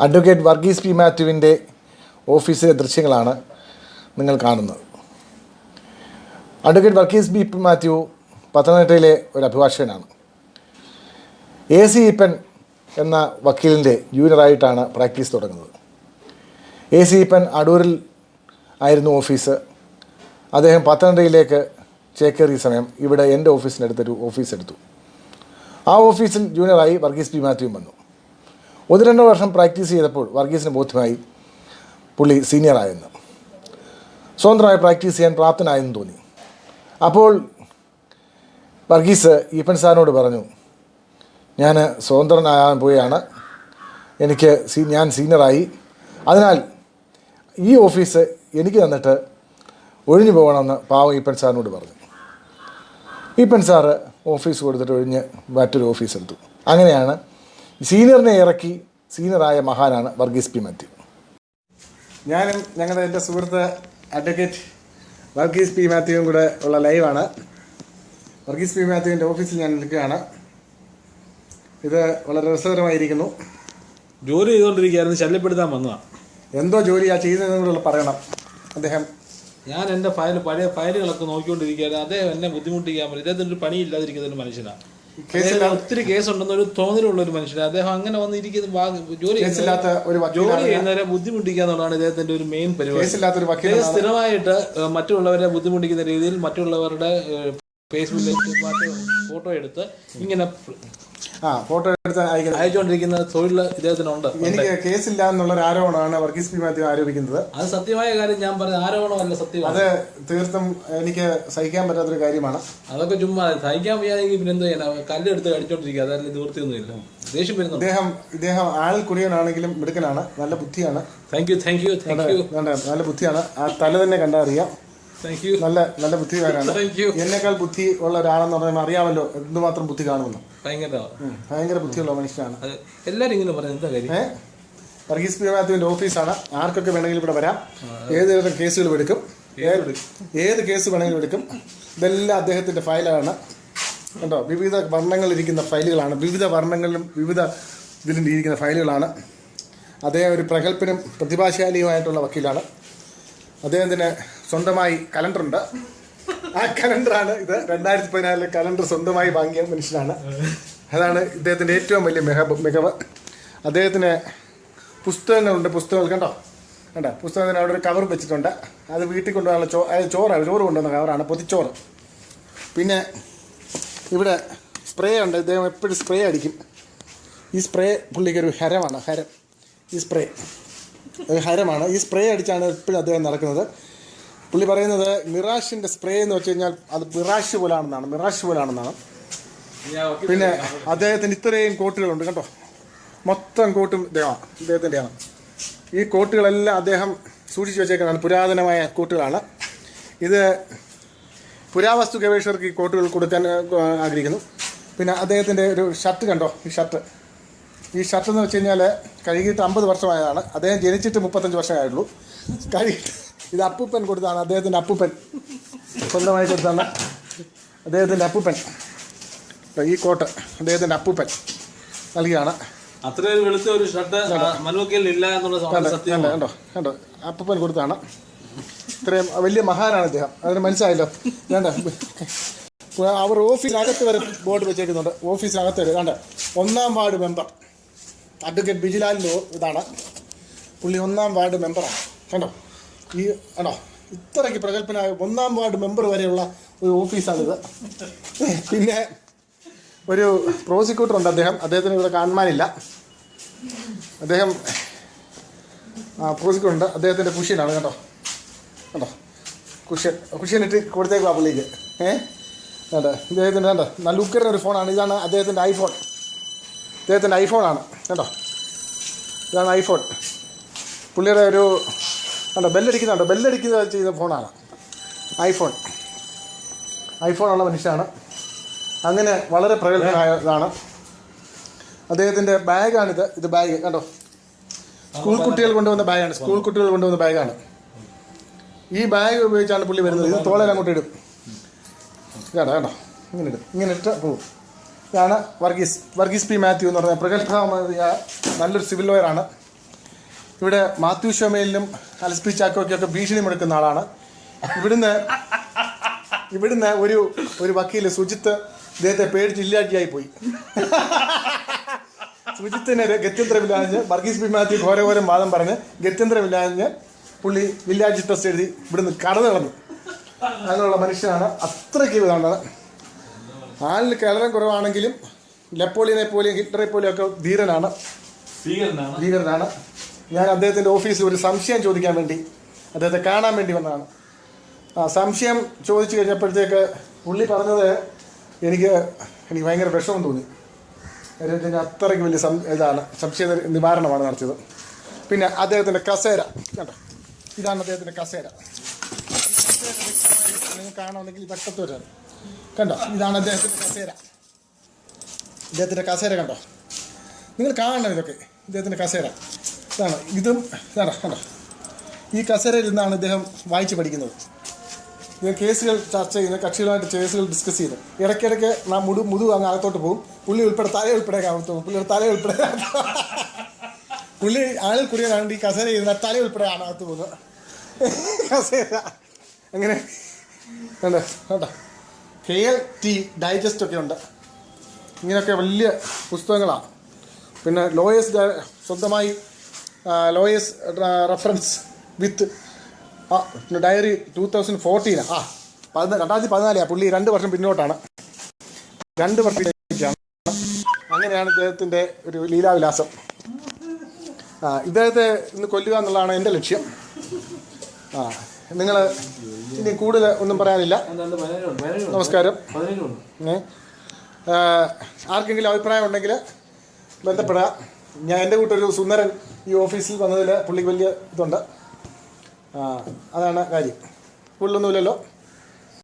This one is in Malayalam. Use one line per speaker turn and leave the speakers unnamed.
അഡ്വക്കേറ്റ് വർഗീസ് പി മാത്യുവിന്റെ ഓഫീസിലെ ദൃശ്യങ്ങളാണ് നിങ്ങൾ കാണുന്നത്. Advocate Varghese B P Mathew പത്തനംതിട്ടയിലെ ഒരു അഭിഭാഷകനാണ്. എ സി ഈപ്പൻ എന്ന വക്കീലിന്റെ ജൂനിയറായിട്ടാണ് പ്രാക്ടീസ് തുടങ്ങുന്നത്. എ സി ഈപ്പൻ അടൂരിൽ ആയിരുന്നു ഓഫീസ്. അദ്ദേഹം പത്തനംതിട്ടയിലേക്ക് ചേക്കേറിയ സമയം ഇവിടെ എന്റെ ഓഫീസിനടുത്തൊരു ഓഫീസ് എടുത്തു. ആ ഓഫീസിൽ ജൂനിയറായി വർഗീസ് പി മാത്യുവും വന്നു. ഒന്ന് രണ്ടോ വർഷം പ്രാക്ടീസ് ചെയ്തപ്പോൾ വർഗീസിന് ബോധ്യമായി പുള്ളി സീനിയറായെന്ന് സ്വതന്ത്രമായി പ്രാക്ടീസ് ചെയ്യാൻ പ്രാപ്തനായെന്ന് തോന്നി. അപ്പോൾ വർഗീസ് ഈപ്പൻ സാറിനോട് പറഞ്ഞു ഞാൻ സ്വതന്ത്രനാകാൻ പോവുകയാണ്. എനിക്ക് സീ ഞാൻ സീനിയറായി അതിനാൽ ഈ ഓഫീസ് എനിക്ക് തന്നിട്ട് ഒഴിഞ്ഞു പോകണമെന്ന് പാവം ഈപ്പൻ സാറിനോട് പറഞ്ഞു. ഈപ്പൻ സാറ് ഓഫീസ് കൊടുത്തിട്ട് ഒഴിഞ്ഞ് മറ്റൊരു ഓഫീസ് എടുത്തു. അങ്ങനെയാണ് സീനിയറിനെ ഇറക്കി സീനിയറായ മഹാനാണ് വർഗീസ് പി മാത്യു. ഞാനും ഞങ്ങളുടെ എന്റെ സുഹൃത്ത് അഡ്വക്കേറ്റ് വർഗീസ് പി മാത്യുവും കൂടെ ഉള്ള ലൈവാണ്. വർഗീസ് പി മാത്യുവിന്റെ ഓഫീസിൽ ഞാൻ നിൽക്കുകയാണ്. ഇത് വളരെ രസകരമായിരിക്കുന്നു.
ജോലി ചെയ്തുകൊണ്ടിരിക്കുകയായിരുന്നു ശല്യപ്പെടുത്താൻ വന്നതാണ്
എന്തോ ജോലിയാ ചെയ്യുന്നതെന്ന് കൂടെ പറയണം. അദ്ദേഹം
ഞാൻ എന്റെ ഫയൽ പഴയ ഫയലുകളൊക്കെ നോക്കിക്കൊണ്ടിരിക്കുകയായിരുന്നു. അദ്ദേഹം എന്നെ ബുദ്ധിമുട്ടിക്കാൻ പറ്റും ഇദ്ദേഹത്തിന്റെ ഒരു പണിയില്ലാതിരിക്കുന്ന ഒരു മനുഷ്യനാണ് ഒത്തിരി കേസ് ഉണ്ടെന്ന് ഒരു തോന്നലുള്ള ഒരു മനുഷ്യൻ. അദ്ദേഹം അങ്ങനെ വന്നിരിക്കുന്ന ജോലി
കേസില്ലാത്ത ഒരു
ജോലി ചെയ്യുന്നവരെ ബുദ്ധിമുട്ടിക്കുക എന്നുള്ളതാണ് ഇദ്ദേഹത്തിന്റെ ഒരു മെയിൻ പരിപാടി സ്ഥിരമായിട്ട് മറ്റുള്ളവരെ ബുദ്ധിമുട്ടിക്കുന്ന രീതിയിൽ മറ്റുള്ളവരുടെ ഫേസ്ബുക്കിൽ ഫോട്ടോ എടുത്ത് ഇങ്ങനെ
ആ ഫോട്ടോ എടുത്ത്
അയച്ചുകൊണ്ടിരിക്കുന്ന തൊഴിൽ ഇദ്ദേഹത്തിനുണ്ട്.
എനിക്ക് കേസില്ല എന്നുള്ളൊരു ആരോപണമാണ് വർഗീസ് പി മാത്യു ആരോപിക്കുന്നത്.
അത് സത്യമായ കാര്യം ഞാൻ പറഞ്ഞ ആരോപണമല്ല സത്യമാണ്.
അത് തീർത്തും എനിക്ക് സഹിക്കാൻ പറ്റാത്തൊരു കാര്യമാണ്.
അതൊക്കെ ചുമ്മാ സഹിക്കാൻ വയ്യാതെങ്കിൽ പിന്നെ എന്ത് ചെയ്യാനാ? കല്ലെടുത്ത് കടിച്ചോണ്ടിരിക്കുക അതല്ല നിവൃത്തിയൊന്നുമില്ല. ദേഷ്യം വരുന്നു
ഇദ്ദേഹം ഇദ്ദേഹം ആൾ കുടിയനാണെങ്കിലും മിടുക്കനാണ്. നല്ല ബുദ്ധിയാണ്.
Thank you thank you thank you
നല്ല ബുദ്ധിയാണ്. ആ തല തന്നെ കണ്ടാൽ അറിയാം.
താങ്ക് യു
നല്ല നല്ല
യു
എന്നേക്കാൾ ബുദ്ധി ഉള്ള ഒരാളെന്ന് പറഞ്ഞാൽ അറിയാമല്ലോ എന്തുമാത്രം ബുദ്ധി കാണുമെന്ന്.
ഭയങ്കര
ബുദ്ധിയുള്ള മനുഷ്യനാണ്.
എല്ലാരും ഇങ്ങനെ പറയുന്നത് എന്താ കാര്യം?
വർഗീസ് പി മാത്യുവിന്റെ ഓഫീസാണ്. ആർക്കൊക്കെ വേണമെങ്കിലും ഇവിടെ വരാം. ഏത് തരം കേസുകൾ എടുക്കും? ഏത് കേസ് വേണമെങ്കിലും എടുക്കും? ഇതെല്ലാം അദ്ദേഹത്തിന്റെ ഫയലാണ്. കണ്ടോ? വിവിധ വർണങ്ങളിരിക്കുന്ന ഫയലുകളാണ്. വിവിധ വർണങ്ങളിലും വിവിധ ഇതിലും ഇരിക്കുന്ന ഫയലുകളാണ്. അദ്ദേഹം ഒരു പ്രഗത്ഭനും പ്രതിഭാശാലിയുമായിട്ടുള്ള വക്കീലാണ്. അദ്ദേഹത്തിന് സ്വന്തമായി കലണ്ടറുണ്ട്. ആ കലണ്ടറാണ് ഇത്. രണ്ടായിരത്തി പതിനാലിലെ കലണ്ടർ സ്വന്തമായി വാങ്ങിയ മനുഷ്യനാണ്. അതാണ് ഇദ്ദേഹത്തിന്റെ ഏറ്റവും വലിയ മികവ് മികവ്. അദ്ദേഹത്തിന് പുസ്തകങ്ങളുണ്ട്. പുസ്തകങ്ങൾ കണ്ടോ? കണ്ടോ? പുസ്തകത്തിന് അവിടെ ഒരു കവർ വെച്ചിട്ടുണ്ട്. അത് വീട്ടിൽ കൊണ്ടുപോകാനുള്ള ചോ ചോറാണ്. ചോറ് കൊണ്ടുവന്ന കവറാണ്. പൊതിച്ചോറ്. പിന്നെ ഇവിടെ സ്പ്രേ ഉണ്ട്. ഇദ്ദേഹം എപ്പോഴും സ്പ്രേ അടിക്കും. ഈ സ്പ്രേ പുള്ളിക്കൊരു ഹരമാണ്. ഹരം. ഈ സ്പ്രേ. ഹരമാണ്. ഈ സ്പ്രേ അടിച്ചാണ് എപ്പോഴും അദ്ദേഹം നടക്കുന്നത്. പുള്ളി പറയുന്നത് മിറാഷിന്റെ സ്പ്രേ എന്ന് വെച്ച് കഴിഞ്ഞാൽ അത് മിറാഷ് പോലാണെന്നാണ്. മിറാഷ് പോലാണെന്നാണ്. പിന്നെ അദ്ദേഹത്തിന് ഇത്രയും കോട്ടുകളുണ്ട് കേട്ടോ മൊത്തം കോട്ടും ഇദ്ദേഹമാണ് ഇദ്ദേഹത്തിന്റെയാണ് ഈ കോട്ടുകളെല്ലാം അദ്ദേഹം സൂക്ഷിച്ചു വെച്ചേക്കുന്നതാണ്. പുരാതനമായ കോട്ടുകളാണ്. ഇത് പുരാവസ്തു ഗവേഷകർക്ക് ഈ കോട്ടുകൾ കൊടുക്കാൻ ആഗ്രഹിക്കുന്നു. പിന്നെ അദ്ദേഹത്തിന്റെ ഒരു ഷർട്ട് കണ്ടോ? ഈ ഷർട്ട്. ഈ ഷർട്ട് എന്ന് വെച്ച് കഴിഞ്ഞാൽ കഴുകിയിട്ട് അമ്പത് വർഷമായതാണ്. അദ്ദേഹം ജനിച്ചിട്ട് മുപ്പത്തഞ്ച് വർഷമായുള്ളൂ കഴുകിയിട്ട് ഇത് അപ്പൂപ്പൻ കൊടുത്താണ് അദ്ദേഹത്തിന്റെ അപ്പൂപ്പൻ. സ്വന്തമായി കൊടുത്താണ് അദ്ദേഹത്തിന്റെ അപ്പൂപ്പൻ. ഈ കോട്ട് അദ്ദേഹത്തിന്റെ അപ്പൂപ്പൻ നൽകിയാണ്.
അത്രയും വെളുത്ത ഒരു ഷർട്ട് ഇല്ല എന്നുള്ള
കണ്ടോ? കണ്ടോ? അപ്പൂപ്പൻ കൊടുത്താണ്. ഇത്രയും വലിയ മഹാനാണ് അദ്ദേഹം അതിന് മനസ്സിലായല്ലോ. വേണ്ട. അവർ ഓഫീസിനകത്ത് വരെ ബോർഡ് വെച്ചേക്കുന്നുണ്ട്. ഓഫീസിനകത്ത് വരെ. വേണ്ട ഒന്നാം വാർഡ് മെമ്പർ. അഡ്വക്കേറ്റ് ബിജിലാലിന്റെ ഇതാണ്. പുള്ളി ഒന്നാം വാർഡ് മെമ്പറാണ് കണ്ടോ? ഈ കണ്ടോ? ഇത്രയ്ക്ക് പ്രഗത്ഭനായ ഒന്നാം വാർഡ് മെമ്പർ വരെയുള്ള ഒരു ഓഫീസാണിത്. പിന്നെ ഒരു പ്രോസിക്യൂട്ടർ ഉണ്ട് അദ്ദേഹം. അദ്ദേഹത്തിന് ഇവിടെ കാണുവാനില്ല അദ്ദേഹം പ്രോസിക്യൂട്ടർ ഉണ്ട്. അദ്ദേഹത്തിന്റെ കുഷ്യനാണ്. കേട്ടോ കേട്ടോ കുഷ്യൻ കുഷ്യനിട്ട് കൊടുത്തേക്കുക പുള്ളിക്ക്. ഏഹ് കേട്ടോ ഇദ്ദേഹത്തിന്റെ കണ്ടോ? നല്ല ഉക്കറിന്റെ ഒരു ഫോണാണ് ഇതാണ് അദ്ദേഹത്തിന്റെ ഐഫോൺ ഇദ്ദേഹത്തിന്റെ ഐഫോണാണ് കേട്ടോ ഇതാണ് ഐഫോൺ. പുള്ളിയുടെ ഒരു കണ്ടോ ബെല്ലടിക്കുന്നുണ്ടോ? ബെല്ലടിക്കുന്ന ചെയ്യുന്ന ഫോണാണ്. ഐഫോൺ. ഐഫോണുള്ള മനുഷ്യനാണ്. അങ്ങനെ വളരെ പ്രഗത്ഭനായതാണ്. അദ്ദേഹത്തിന്റെ ബാഗാണിത്. ഇത് ബാഗ് കണ്ടോ? സ്കൂൾ കുട്ടികൾ കൊണ്ടുവന്ന ബാഗാണ്. സ്കൂൾ കുട്ടികൾ കൊണ്ടുവന്ന ബാഗാണ്. ഈ ബാഗ് ഉപയോഗിച്ചാണ് പുള്ളി വരുന്നത്. ഇത് തോളയിൽ അങ്ങോട്ട് ഇടും. കേട്ടോ കേട്ടോ ഇങ്ങനെ ഇടും. ഇങ്ങനെ ഇട്ട് പോകും. ഇതാണ് വർഗീസ് വർഗീസ് പി മാത്യു എന്ന് പറഞ്ഞ പ്രഗത്ഭമായ നല്ലൊരു സിവിൽ ലോയറാണ് ഇവിടെ മാത്യു ഷോമേലിനും അലസ്പി ചാക്കോയ്ക്കൊക്കെ ഭീഷണി മുടക്കുന്ന ആളാണ്. ഇവിടുന്ന് ഇവിടുന്ന് ഒരു ഒരു വക്കീൽ സുജിത്ത് ഇദ്ദേഹത്തെ പേടിച്ച് ഇല്ലാട്ടിയായി പോയി. സുജിത്തിന് ഗത്യന്തരമില്ലാഞ്ഞ് വർഗീസ് പി മാത്യു ഘോരഘോരം വാദം പറഞ്ഞ് ഗത്യന്തരമില്ലാഞ്ഞ് പുള്ളി വില്ലാജ് ടെസ്റ്റ് എഴുതി ഇവിടുന്ന് കടന്നു കളഞ്ഞു അങ്ങനെയുള്ള മനുഷ്യനാണ് അത്രയ്ക്ക് ഇതാണ് ആളിന് കലരം കുറവാണെങ്കിലും നെപ്പോളിയനെ പോലെയും ഹിറ്റ്ലറെ പോലെയും ഒക്കെ ധീരനാണ്. ധീരനാണ് ഞാൻ അദ്ദേഹത്തിന്റെ ഓഫീസിൽ ഒരു സംശയം ചോദിക്കാൻ വേണ്ടി അദ്ദേഹത്തെ കാണാൻ വേണ്ടി വന്നതാണ്. ആ സംശയം ചോദിച്ചു കഴിഞ്ഞപ്പോഴത്തേക്ക് പുള്ളി പറഞ്ഞത് എനിക്ക് എനിക്ക് ഭയങ്കര വിഷമം തോന്നി. അദ്ദേഹത്തിന് അത്രയ്ക്ക് വലിയ സം ഇതാണ് സംശയ നിവാരണമാണ് നടത്തിയത്. പിന്നെ അദ്ദേഹത്തിന്റെ കസേര കണ്ടോ? ഇതാണ് അദ്ദേഹത്തിന്റെ കസേര. നിങ്ങൾ ഇതൊക്കെ വരാണ് കണ്ടോ? ഇതാണ് അദ്ദേഹത്തിന്റെ കസേര. ഇദ്ദേഹത്തിന്റെ കസേര കണ്ടോ? നിങ്ങൾ കാണണം ഇതൊക്കെ. ഇദ്ദേഹത്തിന്റെ കസേര. ഇതാണ്. ഇതും ഇതാണ് കണ്ടോ? ഈ കസേരയിൽ നിന്നാണ് ഇദ്ദേഹം വായിച്ച് പഠിക്കുന്നത്. ഇദ്ദേഹം കേസുകൾ ചർച്ച ചെയ്യുന്നു. കക്ഷികളുമായിട്ട് കേസുകൾ ഡിസ്കസ് ചെയ്യുന്നു. ഇടയ്ക്കിടയ്ക്ക് നാം മുടു മുതു അങ്ങ് അകത്തോട്ട് പോകും. പുള്ളി ഉൾപ്പെടെ തല ഉൾപ്പെടെ അകത്ത് പോകും പുള്ളിയുടെ തല ഉൾപ്പെടെ. പുള്ളി ആളിൽ കുടിയാനാണ് ഈ കസേര ചെയ്യുന്ന തല ഉൾപ്പെടെ ആണ് അകത്ത് പോകുന്നത് കസേര. അങ്ങനെ കണ്ടോ? കണ്ടോ? കെ എൽ ടി ഡൈജസ്റ്റ് ഒക്കെ ഉണ്ട്. ഇങ്ങനെയൊക്കെ വലിയ പുസ്തകങ്ങളാണ് പിന്നെ ലോയസ് സ്വന്തമായി lawyers reference with diary two thousand ഫോർട്ടീനാണ് ആ പതിനാ രണ്ടായിരത്തി പതിനാലാണ് പുള്ളി രണ്ട് വർഷം പിന്നോട്ടാണ്. രണ്ട് വർഷം അങ്ങനെയാണ് ഇദ്ദേഹത്തിന്റെ ഒരു ലീലാവിലാസം. ഇദ്ദേഹത്തെ ഇന്ന് കൊല്ലുക എന്നുള്ളതാണ് എന്റെ ലക്ഷ്യം. ആ നിങ്ങൾ ഇനി കൂടുതൽ ഒന്നും പറയാനില്ല. നമസ്കാരം. ആർക്കെങ്കിലും അഭിപ്രായം ഉണ്ടെങ്കിൽ ബന്ധപ്പെടുക. ഞാൻ എന്റെ കൂട്ടൊരു സുന്ദരൻ ഈ ഓഫീസിൽ വന്നതിൽ പുള്ളിക്ക് വലിയ ഇതുണ്ട്. അതാണ് കാര്യം. കൂടുതലൊന്നുമില്ലല്ലോ